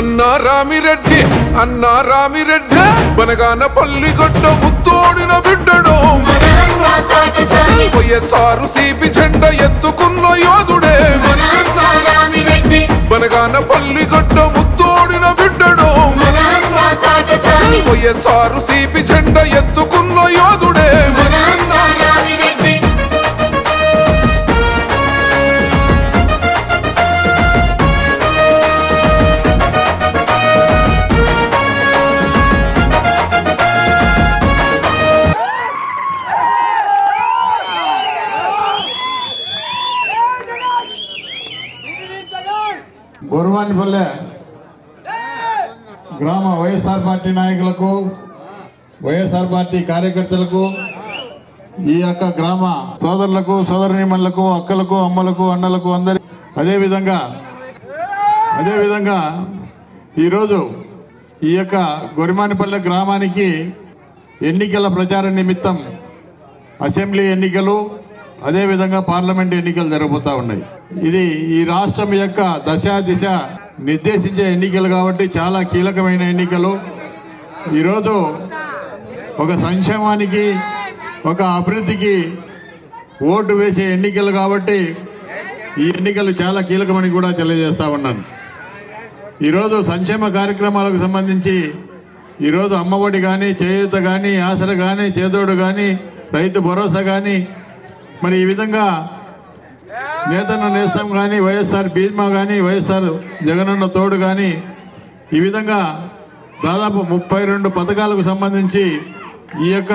అన్నా రామిరెడ్డి అన్నా రామిరెడ్డి బనగాన పల్లి గడ్డ ముత్తోడిన బిడ్డడు. వైఎస్ఆర్ సిపి జెండ ఎత్తుకున్న యోధుడే. బనగాన పల్లి గడ్డ ముత్తోడిన బిడ్డడు. వైఎస్ఆర్ సిపి జెండ ఎత్తుకు వైఎస్ఆర్ పార్టీ కార్యకర్తలకు ఈ యొక్క గ్రామ సోదరులకు సోదరునిమణులకు అక్కలకు అమ్మలకు అన్నలకు అందరి అదేవిధంగా అదేవిధంగా ఈరోజు ఈ యొక్క గొరిమానిపల్లె గ్రామానికి ఎన్నికల ప్రచార నిమిత్తం అసెంబ్లీ ఎన్నికలు అదేవిధంగా పార్లమెంట్ ఎన్నికలు జరగబోతూ ఉన్నాయి. ఇది ఈ రాష్ట్రం యొక్క దశ దిశ నిర్దేశించే ఎన్నికలు కాబట్టి చాలా కీలకమైన ఎన్నికలు. ఈరోజు ఒక సంక్షేమానికి ఒక అభివృద్ధికి ఓటు వేసే ఎన్నికలు కాబట్టి ఈ ఎన్నికలు చాలా కీలకమని కూడా తెలియజేస్తా ఉన్నాను. ఈరోజు సంక్షేమ కార్యక్రమాలకు సంబంధించి ఈరోజు అమ్మఒడి కానీ చేయూత కానీ ఆసర కానీ చేదోడు కానీ రైతు భరోసా కానీ మరి ఈ విధంగా నేతన్న నేస్తం కానీ వైఎస్ఆర్ బీమా కానీ వైఎస్ఆర్ జగనన్న తోడు కానీ ఈ విధంగా దాదాపు ముప్పై రెండు పథకాలకు సంబంధించి ఈ యొక్క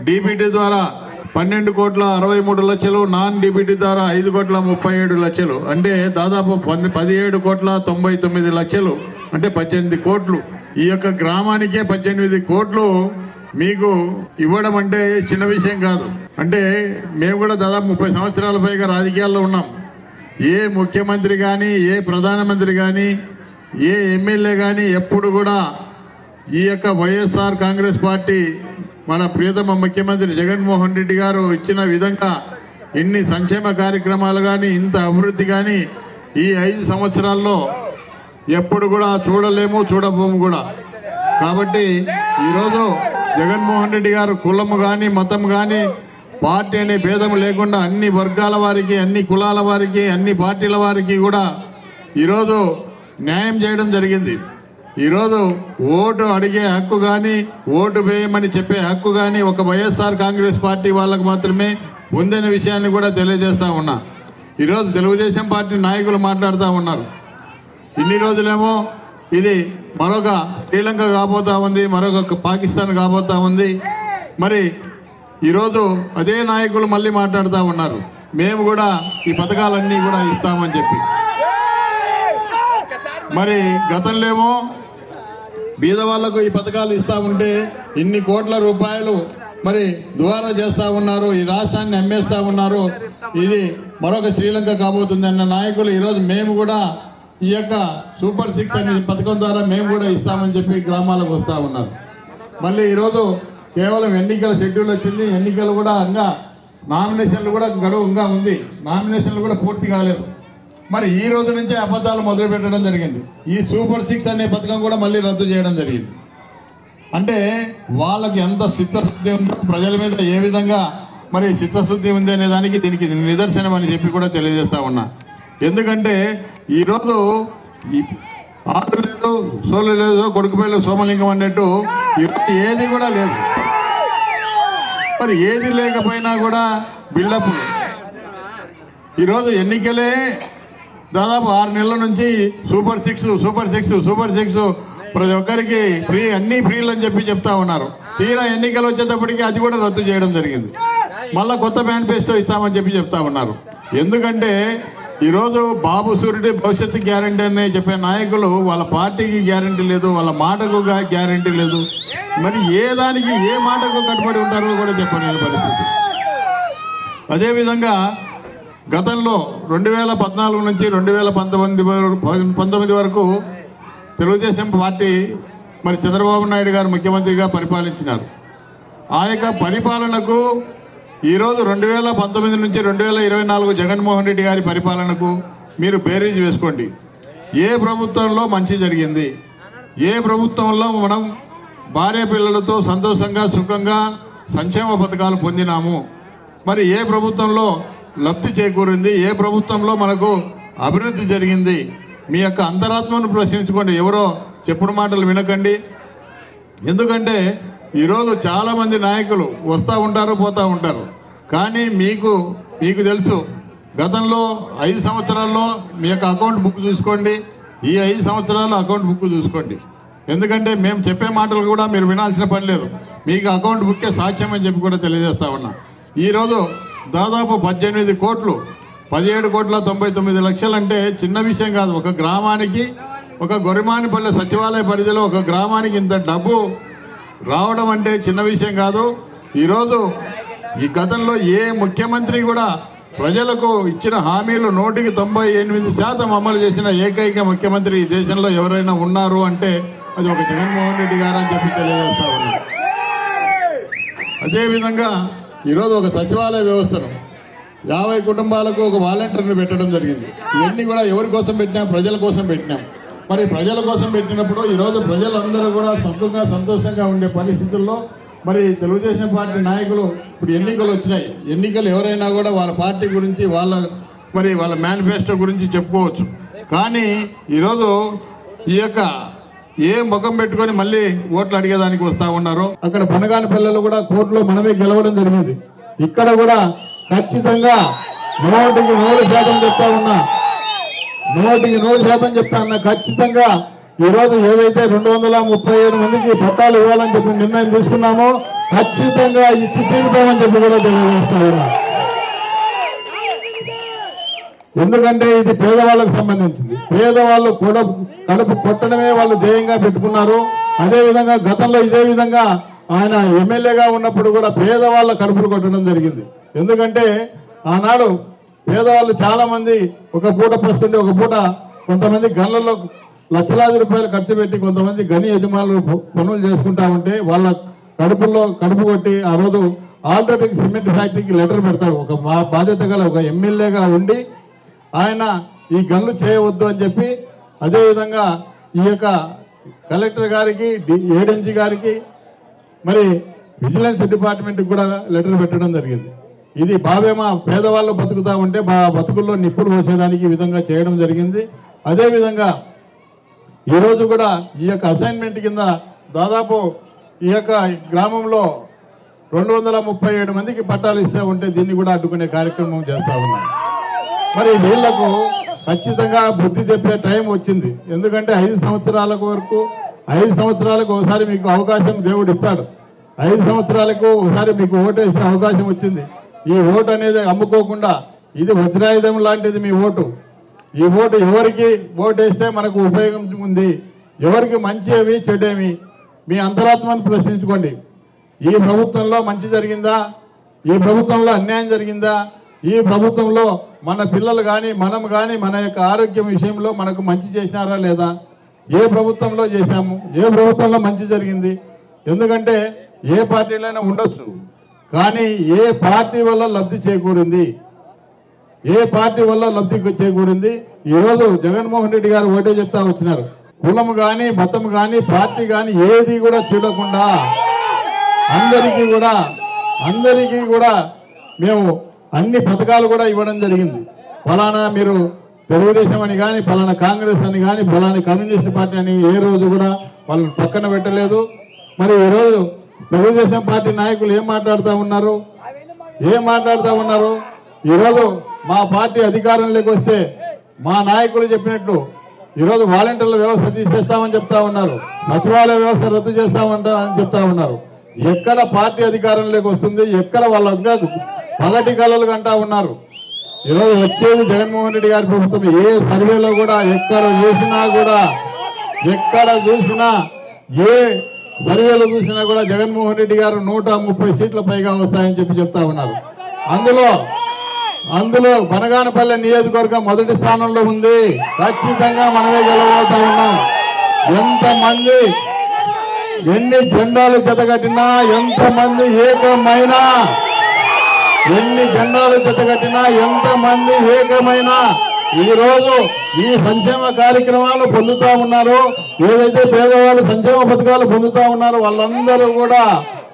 డీబీటీ ద్వారా పన్నెండు కోట్ల అరవై మూడు లక్షలు నాన్ డీబీటీ ద్వారా ఐదు కోట్ల ముప్పై ఏడు లక్షలు. అంటే దాదాపు పది పదిహేడు కోట్ల తొంభై తొమ్మిది లక్షలు. అంటే పద్దెనిమిది కోట్లు. ఈ యొక్క గ్రామానికే పద్దెనిమిది కోట్లు మీకు ఇవ్వడం అంటే చిన్న విషయం కాదు. అంటే మేము కూడా దాదాపు ముప్పై సంవత్సరాల పైగా రాజకీయాల్లో ఉన్నాం. ఏ ముఖ్యమంత్రి కానీ ఏ ప్రధానమంత్రి కానీ ఏ ఎమ్మెల్యే కానీ ఎప్పుడు కూడా ఈ యొక్క వైఎస్ఆర్ కాంగ్రెస్ పార్టీ మన ప్రియతమ ముఖ్యమంత్రి జగన్మోహన్ రెడ్డి గారు ఇచ్చిన విధంగా ఇన్ని సంక్షేమ కార్యక్రమాలు కానీ ఇంత అభివృద్ధి కానీ ఈ ఐదు సంవత్సరాల్లో ఎప్పుడు కూడా చూడలేము చూడబోము కూడా. కాబట్టి ఈరోజు జగన్మోహన్ రెడ్డి గారు కులము కానీ మతం కానీ పార్టీ అనే భేదం లేకుండా అన్ని వర్గాల వారికి అన్ని కులాల వారికి అన్ని పార్టీల వారికి కూడా ఈరోజు న్యాయం చేయడం జరిగింది. ఈరోజు ఓటు అడిగే హక్కు కానీ ఓటు వేయమని చెప్పే హక్కు కానీ ఒక వైఎస్ఆర్ కాంగ్రెస్ పార్టీ వాళ్ళకు మాత్రమే ఉందనే విషయాన్ని కూడా తెలియజేస్తూ ఉన్నా. ఈరోజు తెలుగుదేశం పార్టీ నాయకులు మాట్లాడుతూ ఉన్నారు. ఇన్ని రోజులేమో ఇది మరొక శ్రీలంక కాబోతా ఉంది మరొక పాకిస్తాన్ కాబోతా ఉంది. మరి ఈరోజు అదే నాయకులు మళ్ళీ మాట్లాడుతూ ఉన్నారు. మేము కూడా ఈ పథకాలన్నీ కూడా ఇస్తామని చెప్పి. మరి గతంలో ఏమో బీదవాళ్ళకు ఈ పథకాలు ఇస్తా ఉంటే ఇన్ని కోట్ల రూపాయలు మరి ద్వారా చేస్తా ఉన్నారు ఈ రాష్ట్రాన్ని అమ్మేస్తా ఉన్నారు. ఇది మరొక శ్రీలంక కాబోతుంది అన్న నాయకులు ఈరోజు మేము కూడా ఈ యొక్క సూపర్ సిక్స్ అనే పథకం ద్వారా మేము కూడా ఇస్తామని చెప్పి గ్రామాలకు వస్తూ ఉన్నారు. మళ్ళీ ఈరోజు కేవలం ఎన్నికల షెడ్యూల్ వచ్చింది ఎన్నికలు కూడా ఇంకా నామినేషన్లు కూడా గడువు ఇంకా ఉంది. నామినేషన్లు కూడా పూర్తి కాలేదు. మరి ఈ రోజు నుంచే అబద్ధాలు మొదలు పెట్టడం జరిగింది. ఈ సూపర్ సిక్స్ అనే పథకం కూడా మళ్ళీ రద్దు చేయడం జరిగింది. అంటే వాళ్ళకి ఎంత చిత్తశుద్ధి ఉందో ప్రజల మీద ఏ విధంగా మరి చిత్తశుద్ధి ఉంది అనే దానికి దీనికి నిదర్శనం అని చెప్పి కూడా తెలియజేస్తా ఉన్నా. ఎందుకంటే ఈరోజు ఈ ఆరు లేదు సోలు లేదు కొడుకుపల్లి సోమలింగం అన్నట్టు ఈరోజు ఏది కూడా లేదు. మరి ఏది లేకపోయినా కూడా బిల్డప్ ఈరోజు ఎన్నికలే దాదాపు ఆరు నెలల నుంచి super six super six super six. ప్రతి ఒక్కరికి ఫ్రీ అన్ని ఫ్రీలు అని చెప్పి చెప్తా ఉన్నారు. తీరా ఎన్నికలు వచ్చేటప్పటికి అది కూడా రద్దు చేయడం జరిగింది. మళ్ళా కొత్త మేనిఫెస్టో ఇస్తామని చెప్పి చెప్తా ఉన్నారు. ఎందుకంటే ఈరోజు బాబు సూర్యుడి భవిష్యత్తు గ్యారంటీ అని చెప్పే నాయకులు వాళ్ళ పార్టీకి గ్యారంటీ లేదు వాళ్ళ మాటకు గ్యారంటీ లేదు. మరి ఏ దానికి ఏ మాటకు కట్టుబడి ఉంటారో కూడా చెప్పలేని పరిస్థితి. అదేవిధంగా గతంలో రెండు వేల పద్నాలుగు నుంచి రెండు వేల పంతొమ్మిది పంతొమ్మిది వరకు తెలుగుదేశం పార్టీ మరి చంద్రబాబు నాయుడు గారు ముఖ్యమంత్రిగా పరిపాలించినారు. ఆ యొక్క పరిపాలనకు ఈరోజు రెండు వేల పంతొమ్మిది నుంచి రెండు వేల ఇరవై నాలుగు జగన్మోహన్ రెడ్డి గారి పరిపాలనకు మీరు బేరీజ్ వేసుకోండి. ఏ ప్రభుత్వంలో మంచి జరిగింది? ఏ ప్రభుత్వంలో మనం భార్య పిల్లలతో సంతోషంగా సుఖంగా సంక్షేమ పథకాలు పొందినాము? మరి ఏ ప్రభుత్వంలో లబ్ధి చేకూరింది. ఏ ప్రభుత్వంలో మనకు అభివృద్ధి జరిగింది? మీ యొక్క అంతరాత్మను ప్రశ్నించుకోండి. ఎవరో చెప్పుడు మాటలు వినకండి. ఎందుకంటే ఈరోజు చాలామంది నాయకులు వస్తూ ఉంటారు పోతూ ఉంటారు. కానీ మీకు మీకు తెలుసు గతంలో ఐదు సంవత్సరాల్లో మీ యొక్క అకౌంట్ బుక్ చూసుకోండి. ఈ ఐదు సంవత్సరాల్లో అకౌంట్ బుక్ చూసుకోండి. ఎందుకంటే మేము చెప్పే మాటలు కూడా మీరు వినాల్సిన పని లేదు. మీకు అకౌంట్ బుక్కే సాక్ష్యం అని చెప్పి కూడా తెలియజేస్తా ఉన్నా. ఈరోజు దాదాపు పద్దెనిమిది కోట్లు పదిహేడు కోట్ల తొంభై తొమ్మిది లక్షలు అంటే చిన్న విషయం కాదు. ఒక గ్రామానికి ఒక గొరిమానిపల్లె సచివాలయ పరిధిలో ఒక గ్రామానికి ఇంత డబ్బు రావడం అంటే చిన్న విషయం కాదు. ఈరోజు ఈ గతంలో ఏ ముఖ్యమంత్రి కూడా ప్రజలకు ఇచ్చిన హామీలు నూటికి తొంభై ఎనిమిది శాతం అమలు చేసిన ఏకైక ముఖ్యమంత్రి ఈ దేశంలో ఎవరైనా ఉన్నారు అంటే అది ఒక జగన్మోహన్ రెడ్డి గారు అని చెప్పి తెలియజేస్తా ఉన్నారు అదేవిధంగా ఈరోజు ఒక సచివాలయ వ్యవస్థను యాభై కుటుంబాలకు ఒక వాలంటీర్ని పెట్టడం జరిగింది. ఇవన్నీ కూడా ఎవరి కోసం పెట్టినాం? ప్రజల కోసం పెట్టినాం. మరి ప్రజల కోసం పెట్టినప్పుడు ఈరోజు ప్రజలందరూ కూడా సుఖంగా సంతోషంగా ఉండే పరిస్థితుల్లో మరి తెలుగుదేశం పార్టీ నాయకులు ఇప్పుడు ఎన్నికలు వచ్చినాయి. ఎన్నికలు ఎవరైనా కూడా వాళ్ళ పార్టీ గురించి వాళ్ళ మరి వాళ్ళ మేనిఫెస్టో గురించి చెప్పుకోవచ్చు. కానీ ఈరోజు ఈ యొక్క ఏ ముఖం పెట్టుకొని మళ్ళీ ఓట్లు అడిగేదానికి వస్తా ఉన్నారు? అక్కడ పనగాని పిల్లలు కూడా కోర్టులో మనమే గెలవడం జరిగింది. ఇక్కడ కూడా ఖచ్చితంగా నోటికి నూరు శాతం చెప్తా ఉన్నా. నూటికి నూరు శాతం చెప్తా ఉన్నా. ఖచ్చితంగా ఈ రోజు ఏదైతే రెండు వందల ముప్పై ఏడు మందికి పట్టాలు ఇవ్వాలని చెప్పి నిర్ణయం తీసుకున్నామో ఖచ్చితంగా ఇచ్చి తీరుతామని చెప్పి కూడా తెలియజేస్తా ఉన్నా. ఎందుకంటే ఇది పేదవాళ్ళకు సంబంధించింది. పేదవాళ్ళు కూడా కడుపు కొట్టడమే వాళ్ళు ధ్యేయంగా పెట్టుకున్నారు. అదేవిధంగా గతంలో ఇదే విధంగా ఆయన ఎమ్మెల్యేగా ఉన్నప్పుడు కూడా పేదవాళ్ళ కడుపులు కొట్టడం జరిగింది. ఎందుకంటే ఆనాడు పేదవాళ్ళు చాలామంది ఒక పూట పస్తుంటే ఒక పూట కొంతమంది గన్లలో లక్షలాది రూపాయలు ఖర్చు పెట్టి కొంతమంది గని యజమానులు పనులు చేసుకుంటా ఉంటే వాళ్ళ కడుపుల్లో కడుపు కొట్టి ఆ రోజు ఆల్రెడీ సిమెంట్ ఫ్యాక్టరీకి లెటర్ పెడతాడు ఒక మా బాధ్యత గల ఒక ఎమ్మెల్యేగా ఉండి ఆయన ఈ గన్లు చేయవద్దు అని చెప్పి అదేవిధంగా ఈ యొక్క కలెక్టర్ గారికి ఏడెంజీ గారికి మరి విజిలెన్స్ డిపార్ట్మెంట్కి కూడా లెటర్ పెట్టడం జరిగింది. ఇది బావేమా పేదవాళ్ళు బతుకుతా ఉంటే బా బతుకుల్లో నిప్పులు పోసేదానికి ఈ విధంగా చేయడం జరిగింది. అదేవిధంగా ఈరోజు కూడా ఈ యొక్క అసైన్మెంట్ కింద దాదాపు ఈ యొక్క గ్రామంలో రెండు వందల ముప్పై ఏడు మందికి పట్టాలు ఇస్తే ఉంటే దీన్ని కూడా అడ్డుకునే కార్యక్రమం చేస్తా ఉన్నాం. మరి వీళ్ళకు ఖచ్చితంగా బుద్ధి చెప్పే టైం వచ్చింది. ఎందుకంటే ఐదు సంవత్సరాల వరకు ఐదు సంవత్సరాలకు ఒకసారి మీకు అవకాశం దేవుడు ఇస్తాడు. ఐదు సంవత్సరాలకు ఒకసారి మీకు ఓటు వేసే అవకాశం వచ్చింది. ఈ ఓటు అనేది అమ్ముకోకుండా ఇది వజ్రాయుధం లాంటిది మీ ఓటు. ఈ ఓటు ఎవరికి ఓటు వేస్తే మనకు ఉపయోగం ఉంది? ఎవరికి మంచి ఏమి చెడేమి మీ అంతరాత్మను ప్రశ్నించుకోండి. ఈ ప్రభుత్వంలో మంచి జరిగిందా? ఈ ప్రభుత్వంలో అన్యాయం జరిగిందా? ఈ ప్రభుత్వంలో మన పిల్లలు కానీ మనం కానీ మన యొక్క ఆరోగ్యం విషయంలో మనకు మంచి చేసినారా లేదా? ఏ ప్రభుత్వంలో చేశాము? ఏ ప్రభుత్వంలో మంచి జరిగింది? ఎందుకంటే ఏ పార్టీలైనా ఉండొచ్చు. కానీ ఏ పార్టీ వల్ల లబ్ధి చేకూరింది? ఏ పార్టీ వల్ల లబ్ధి చేకూరింది? ఈరోజు జగన్మోహన్ రెడ్డి గారు ఒకటే చెప్తా వచ్చినారు. కులం కానీ మతం కానీ పార్టీ కానీ ఏది కూడా చూడకుండా అందరికీ కూడా అందరికీ కూడా మేము అన్ని పథకాలు కూడా ఇవ్వడం జరిగింది. ఫలానా మీరు తెలుగుదేశం అని కానీ ఫలానా కాంగ్రెస్ అని కానీ ఫలానా కమ్యూనిస్ట్ పార్టీ అని ఏ రోజు కూడా వాళ్ళని పక్కన పెట్టలేదు. మరి ఈరోజు తెలుగుదేశం పార్టీ నాయకులు ఏం మాట్లాడుతూ ఉన్నారు? ఏం మాట్లాడుతూ ఉన్నారు? ఈరోజు మా పార్టీ అధికారంలోకి వస్తే మా నాయకులు చెప్పినట్లు ఈరోజు వాలంటీర్ల వ్యవస్థ తీసేస్తామని చెప్తా ఉన్నారు. సచివాలయ వ్యవస్థ రద్దు చేస్తామంట అని చెప్తా ఉన్నారు. ఎక్కడ పార్టీ అధికారంలోకి వస్తుంది? ఎక్కడ వాళ్ళ పగటి కళలు కంటా ఉన్నారు. ఈరోజు వచ్చేది జగన్మోహన్ రెడ్డి గారి ప్రభుత్వం. ఏ సర్వేలో కూడా ఎక్కడ చూసినా కూడా ఎక్కడ చూసినా ఏ సర్వేలో చూసినా కూడా జగన్మోహన్ రెడ్డి గారు నూట ముప్పై సీట్ల పైగా వస్తాయని చెప్పి చెప్తా ఉన్నారు. అందులో అందులో బనగానపల్లె నియోజకవర్గం మొదటి స్థానంలో ఉంది. ఖచ్చితంగా మనమే గెలవబోతా ఉన్నాం. ఎంతమంది ఎన్ని జెండాలు జతగట్టినా ఎంతమంది ఏకమైనా ఎన్ని జెండాలు జతగట్టినా ఎంతమంది ఏకమైనా ఈ రోజు ఈ సంక్షేమ కార్యక్రమాలు పొందుతా ఉన్నారు ఏదైతే పేదవాళ్ళు సంక్షేమ పథకాలు పొందుతా ఉన్నారో వాళ్ళందరూ కూడా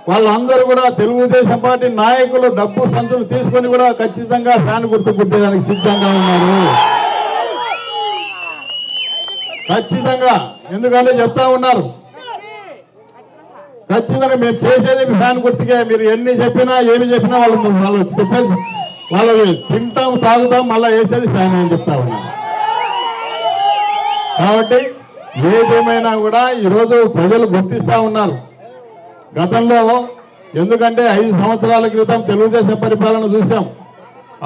వాళ్ళందరూ కూడా తెలుగుదేశం పార్టీ నాయకులు డబ్బు సంచులు తీసుకొని కూడా ఖచ్చితంగా ఫ్యాన్ గుర్తు కుట్టేదానికి సిద్ధంగా ఉన్నారు. ఖచ్చితంగా. ఎందుకంటే చెప్తా ఉన్నారు ఖచ్చితంగా మేము చేసేది ఫ్యాన్ గుర్తుకే. మీరు ఎన్ని చెప్పినా ఏమి చెప్పినా వాళ్ళు వాళ్ళు చెప్పేది వాళ్ళు తింటాం తాగుతాం మళ్ళీ వేసేది ఫ్యాన్ అని చెప్తా ఉన్నారు. కాబట్టి ఏదేమైనా కూడా ఈరోజు ప్రజలు గుర్తిస్తా ఉన్నారు. గతంలో ఎందుకంటే ఐదు సంవత్సరాల క్రితం తెలుగుదేశం పరిపాలన చూసాం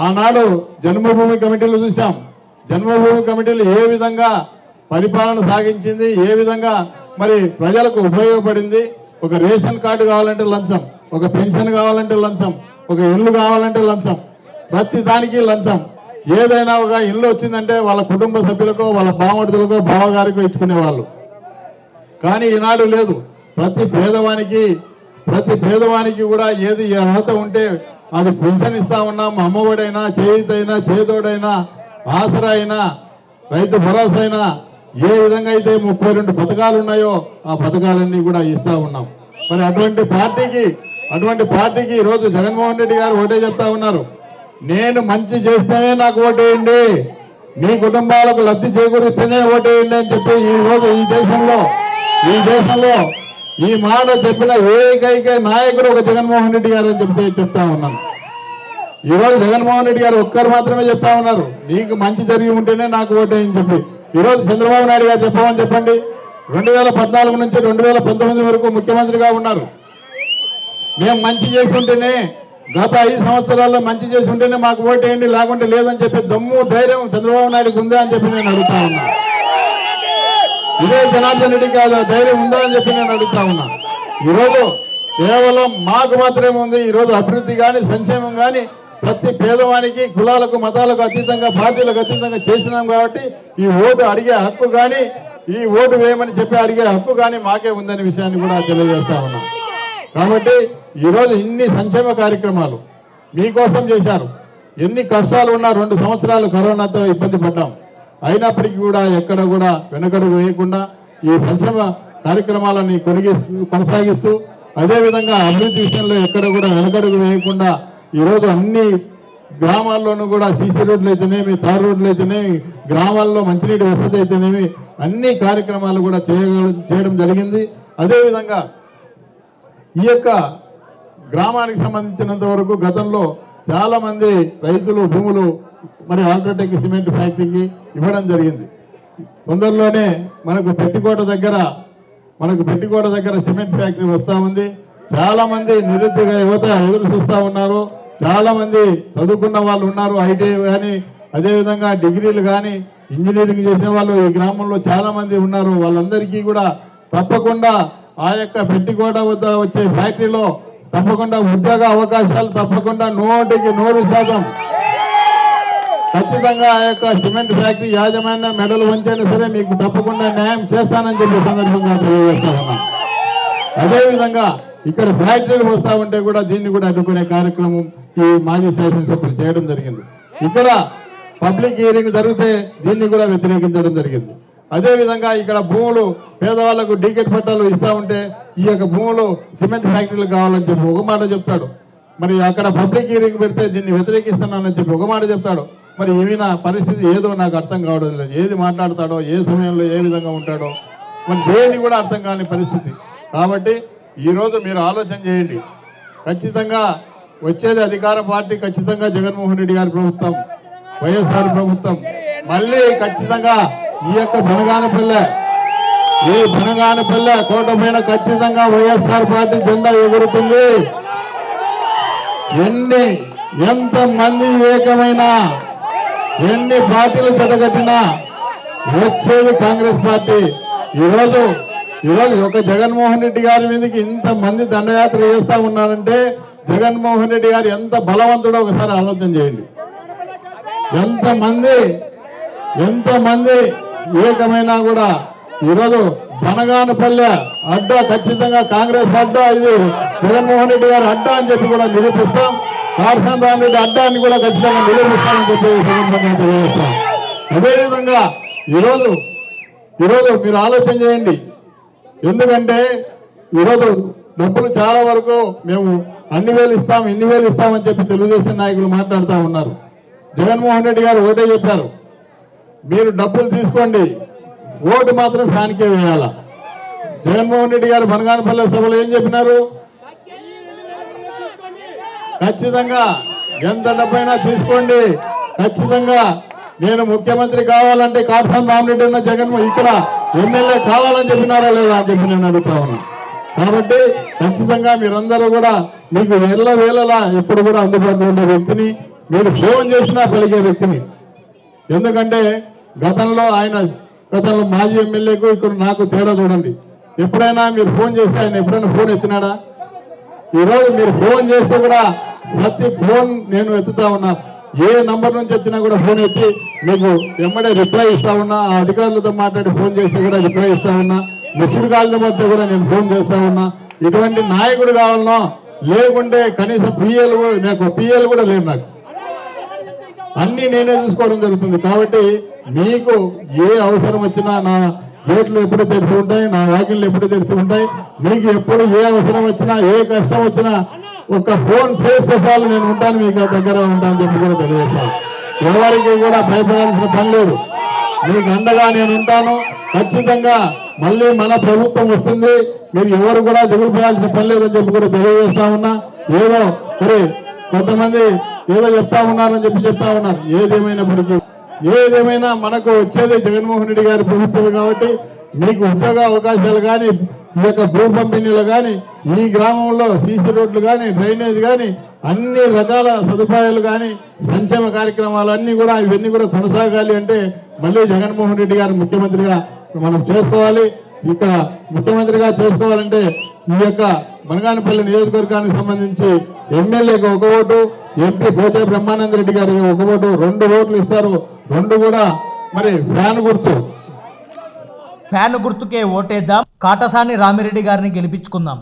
ఆనాడు జన్మభూమి కమిటీలు చూసాం జన్మభూమి కమిటీలు ఏ విధంగా పరిపాలన సాగించింది ఏ విధంగా మరి ప్రజలకు ఉపయోగపడింది ఒక రేషన్ కార్డు కావాలంటే లంచం ఒక పెన్షన్ కావాలంటే లంచం ఒక ఇల్లు కావాలంటే లంచం ప్రతి దానికి లంచం. ఏదైనా ఒక ఇల్లు వచ్చిందంటే వాళ్ళ కుటుంబ సభ్యులకో వాళ్ళ బావమడుతులకో బావగారికో ఇచ్చుకునేవాళ్ళు. కానీ ఈనాడు లేదు. ప్రతి పేదవానికి ప్రతి పేదవానికి కూడా ఏది అర్హత ఉంటే అది పెన్షన్ ఇస్తా ఉన్నాం అమ్మఒడైనా చేయితైనా చేదోడైనా ఆసరా అయినా రైతు భరోసా అయినా ఏ విధంగా అయితే ముప్పై రెండు పథకాలు ఉన్నాయో ఆ పథకాలన్నీ కూడా ఇస్తా ఉన్నాం. మరి అటువంటి పార్టీకి అటువంటి పార్టీకి ఈరోజు జగన్మోహన్ రెడ్డి గారు ఒకటే చెప్తా ఉన్నారు. నేను మంచి చేస్తేనే నాకు ఓటేయండి. మీ కుటుంబాలకు లబ్ధి చేకూరిస్తేనే ఓటేయండి అని చెప్పి ఈ రోజు ఈ దేశంలో ఈ దేశంలో ఈ మాట చెప్పిన ఏకైక నాయకుడు ఒక జగన్మోహన్ రెడ్డి గారు అని చెప్తే చెప్తా ఉన్నాను. ఈరోజు జగన్మోహన్ రెడ్డి గారు ఒక్కరు మాత్రమే చెప్తా ఉన్నారు. నీకు మంచి జరిగి ఉంటేనే నాకు ఓటేయని చెప్పి. ఈరోజు చంద్రబాబు నాయుడు గారు చెప్పమని చెప్పండి. రెండు వేల పద్నాలుగు నుంచి రెండు వేల పంతొమ్మిది వరకు ముఖ్యమంత్రిగా ఉన్నారు. మేము మంచి చేసి ఉంటేనే గత ఐదు సంవత్సరాల్లో మంచి చేసి ఉంటేనే మాకు ఓటేయండి లేకుంటే లేదని చెప్పి దమ్ము ధైర్యం చంద్రబాబు నాయుడుకి ఉందా అని చెప్పి నేను అడుగుతా ఉన్నా. ఇదే జనార్దన్ రెడ్డి కాదు ధైర్యం ఉందా అని చెప్పి నేను అడుగుతా ఉన్నా. ఈరోజు కేవలం మాకు మాత్రమే ఉంది ఈరోజు అభివృద్ధి కానీ సంక్షేమం కానీ ప్రతి పేదవానికి కులాలకు మతాలకు అతీతంగా పార్టీలకు అతీతంగా చేసినాం కాబట్టి ఈ ఓటు అడిగే హక్కు కానీ ఈ ఓటు వేయమని చెప్పి అడిగే హక్కు కానీ మాకే ఉందనే విషయాన్ని కూడా తెలియజేస్తా ఉన్నాం. కాబట్టి ఈరోజు ఇన్ని సంక్షేమ కార్యక్రమాలు మీకోసం చేశారు. ఎన్ని కష్టాలు ఉన్నా రెండు సంవత్సరాలు కరోనాతో ఇబ్బంది పడ్డాం. అయినప్పటికీ కూడా ఎక్కడ కూడా వెనకడుగు వేయకుండా ఈ సంక్షేమ కార్యక్రమాలని కొనిగి కొనసాగిస్తూ అదేవిధంగా అభివృద్ధి విషయంలో ఎక్కడ కూడా వెనకడుగు వేయకుండా ఈరోజు అన్ని గ్రామాల్లోనూ కూడా సీసీ రోడ్లు అయితేనేమి తార్ రోడ్లు అయితేనేమి గ్రామాల్లో మంచినీటి వసతి అయితేనేమి అన్ని కార్యక్రమాలు కూడా చేయగల చేయడం జరిగింది. అదేవిధంగా ఈ యొక్క గ్రామానికి సంబంధించినంత వరకు గతంలో చాలామంది రైతులు భూములు మరి ఆల్ట్రాటెక్ సిమెంట్ ఫ్యాక్టరీకి ఇవ్వడం జరిగింది. తొందరలోనే మనకు పెట్టికోట దగ్గర మనకు పెట్టికోట దగ్గర సిమెంట్ ఫ్యాక్టరీ వస్తూ ఉంది. చాలామంది నిరుద్యోగ యువత ఎదురు చూస్తూ ఉన్నారు. చాలా మంది చదువుకున్న వాళ్ళు ఉన్నారు ఐటీ కానీ అదేవిధంగా డిగ్రీలు కానీ ఇంజనీరింగ్ చేసిన వాళ్ళు ఈ గ్రామంలో చాలా మంది ఉన్నారు. వాళ్ళందరికీ కూడా తప్పకుండా ఆ యొక్క పెట్టికోట వద్ద వచ్చే ఫ్యాక్టరీలో తప్పకుండా ఉద్యోగ అవకాశాలు తప్పకుండా నూటికి నూరు శాతం. ఖచ్చితంగా ఆ యొక్క సిమెంట్ ఫ్యాక్టరీ యాజమాన్య మెడలు వంచైనా సరే మీకు తప్పకుండా న్యాయం చేస్తానని చెప్పి సందర్భంగా తెలియజేస్తా ఉన్నాం. అదేవిధంగా ఇక్కడ ఫ్యాక్టరీలు వస్తా ఉంటే కూడా దీన్ని కూడా అడ్డుకునే కార్యక్రమం ఈ మాజీ శాసనసభ్యులు చేయడం జరిగింది. ఇక్కడ పబ్లిక్ హీరింగ్ జరిగితే దీన్ని కూడా వ్యతిరేకించడం జరిగింది. అదేవిధంగా ఇక్కడ భూములు పేదవాళ్ళకు డీకెట్ పట్టాలు ఇస్తా ఉంటే ఈ యొక్క భూములు సిమెంట్ ఫ్యాక్టరీలు కావాలని చెప్పి ఒక మాట చెప్తాడు. మరి అక్కడ పబ్లిక్ హీరింగ్ పెడితే దీన్ని వ్యతిరేకిస్తున్నానని చెప్పి ఒక మాట చెప్తాడు. మరి ఏమైనా పరిస్థితి ఏదో నాకు అర్థం కావడం లేదు. ఏది మాట్లాడతాడో ఏ సమయంలో ఏ విధంగా ఉంటాడో మరి దేని కూడా అర్థం కాని పరిస్థితి. కాబట్టి ఈరోజు మీరు ఆలోచన చేయండి. ఖచ్చితంగా వచ్చేది అధికార పార్టీ ఖచ్చితంగా జగన్మోహన్ రెడ్డి గారి ప్రభుత్వం వైఎస్ఆర్ ప్రభుత్వం. మళ్ళీ ఖచ్చితంగా ఈ యొక్క బనగానపల్లె ఈ బనగానపల్లె కోట పైన ఖచ్చితంగా వైఎస్ఆర్ పార్టీ జెండా ఎగురుతుంది. ఎన్ని ఎంత మంది ఏకమైనా ఎన్ని పార్టీలు జతగట్టినా వచ్చేది కాంగ్రెస్ పార్టీ. ఈరోజు ఈరోజు ఒక జగన్మోహన్ రెడ్డి గారి మీదకి ఇంత మంది దండయాత్ర చేస్తా ఉన్నారంటే జగన్మోహన్ రెడ్డి గారు ఎంత బలవంతుడో ఒకసారి ఆలోచన చేయండి. ఎంత మంది ఎంత మంది ఏకమైనా కూడా ఈరోజు బనగానపల్లె అడ్డా ఖచ్చితంగా కాంగ్రెస్ అడ్డా ఇది జగన్మోహన్ రెడ్డి గారు అడ్డా అని చెప్పి కూడా నిరూపిస్తాం. కార్సన్ రామ్ రెడ్డి అడ్డా అని కూడా ఖచ్చితంగా నిరూపిస్తామని చెప్పి సందర్భంగా తెలియజేస్తాం. అదేవిధంగా ఈరోజు ఈరోజు మీరు ఆలోచన చేయండి. ఎందుకంటే ఈరోజు డబ్బులు చాలా వరకు మేము అన్ని వేలు ఇస్తాం ఇన్ని వేలు ఇస్తామని చెప్పి తెలుగుదేశం నాయకులు మాట్లాడుతూ ఉన్నారు. జగన్మోహన్ రెడ్డి గారు ఒకటే చెప్పారు. మీరు డబ్బులు తీసుకోండి ఓటు మాత్రం ఫ్యాన్కే వేయాల? జగన్మోహన్ రెడ్డి గారు బనగానపల్లె సభలో ఏం చెప్పినారు? ఖచ్చితంగా ఎంత డబ్బైనా తీసుకోండి. ఖచ్చితంగా నేను ముఖ్యమంత్రి కావాలంటే కాటసాని రామరెడ్డి ఉన్న జగన్ ఇక్కడ ఎమ్మెల్యే కావాలని చెప్పినారా లేదా అని చెప్పి నేను అడుగుతా ఉన్నా. కాబట్టి ఖచ్చితంగా మీరందరూ కూడా మీకు వేల వేళలా ఎప్పుడు కూడా అందుబాటులో ఉండే వ్యక్తిని మీరు ఫోన్ చేసినా పలికే వ్యక్తిని. ఎందుకంటే గతంలో ఆయన గతంలో మాజీ ఎమ్మెల్యేకు ఇక్కడ నాకు తేడా చూడండి. ఎప్పుడైనా మీరు ఫోన్ చేస్తే ఆయన ఎప్పుడైనా ఫోన్ ఎత్తినాడా? ఈరోజు మీరు ఫోన్ చేస్తే కూడా ప్రతి ఫోన్ నేను ఎత్తుతా ఉన్నా. ఏ నంబర్ నుంచి వచ్చినా కూడా ఫోన్ ఎత్తి మీకు ఎమ్మడే రిప్లై ఇస్తా ఉన్నా ఆ అధికారులతో మాట్లాడి ఫోన్ చేస్తే కూడా రిప్లై ఇస్తా ఉన్నా మిషన్ కాల్ మధ్య కూడా నేను ఫోన్ చేస్తా ఉన్నా. ఇటువంటి నాయకుడు కావాలన్నా లేకుంటే కనీసం పిఎల్ కూడా నాకు పిఎల్ కూడా లేదు నాకు. అన్ని నేనే చూసుకోవడం జరుగుతుంది. కాబట్టి మీకు ఏ అవసరం వచ్చినా నా గేట్లు ఎప్పుడు తెరిచి ఉంటాయి నా వాకిళ్ళు ఎప్పుడు తెరిచి ఉంటాయి మీకు ఎప్పుడు ఏ అవసరం వచ్చినా ఏ కష్టం వచ్చినా ఒక ఫోన్ ఫేస్ చాలు నేను ఉంటాను మీకు దగ్గర ఉంటాను చెప్పి కూడా తెలియజేస్తాను. ఎవరికి కూడా భయపడాల్సిన పని లేదు. మీకు అండగా నేను ఉంటాను. ఖచ్చితంగా మళ్ళీ మన ప్రభుత్వం వస్తుంది. మీరు ఎవరు కూడా దిగులుపోయాల్సిన పని లేదని చెప్పి కూడా తెలియజేస్తా ఉన్నా. ఏదో మరి కొంతమంది ఏదో చెప్తా ఉన్నారని చెప్పి చెప్తా ఉన్నారు. ఏదేమైనప్పటికీ. ఏదేమైనా మనకు వచ్చేది జగన్మోహన్ రెడ్డి గారి ప్రభుత్వం కాబట్టి మీకు ఉద్యోగ అవకాశాలు కానీ ఈ యొక్క భూ పంపిణీలు కానీ ఈ గ్రామంలో సీసీ రోడ్లు కానీ డ్రైనేజ్ కానీ అన్ని రకాల సదుపాయాలు కానీ సంక్షేమ కార్యక్రమాలు అన్నీ కూడా ఇవన్నీ కూడా కొనసాగాలి అంటే మళ్ళీ జగన్మోహన్ రెడ్డి గారు ముఖ్యమంత్రిగా మనం చేసుకోవాలి. ఇక్కడ ముఖ్యమంత్రిగా చేసుకోవాలంటే ఈ యొక్క బనగానపల్లి నియోజకవర్గానికి సంబంధించి ఎమ్మెల్యేకి ఒక ఓటు ఎంపీ పోతే బ్రహ్మానంద రెడ్డి గారికి ఒక ఓటు రెండు ఓట్లు ఇస్తారు. రెండు కూడా మరి ఫ్యాన్ గుర్తు. ఫ్యాన్ గుర్తుకే ఓటేద్దాం. కాటసాని రామిరెడ్డి గారిని గెలిపించుకుందాం.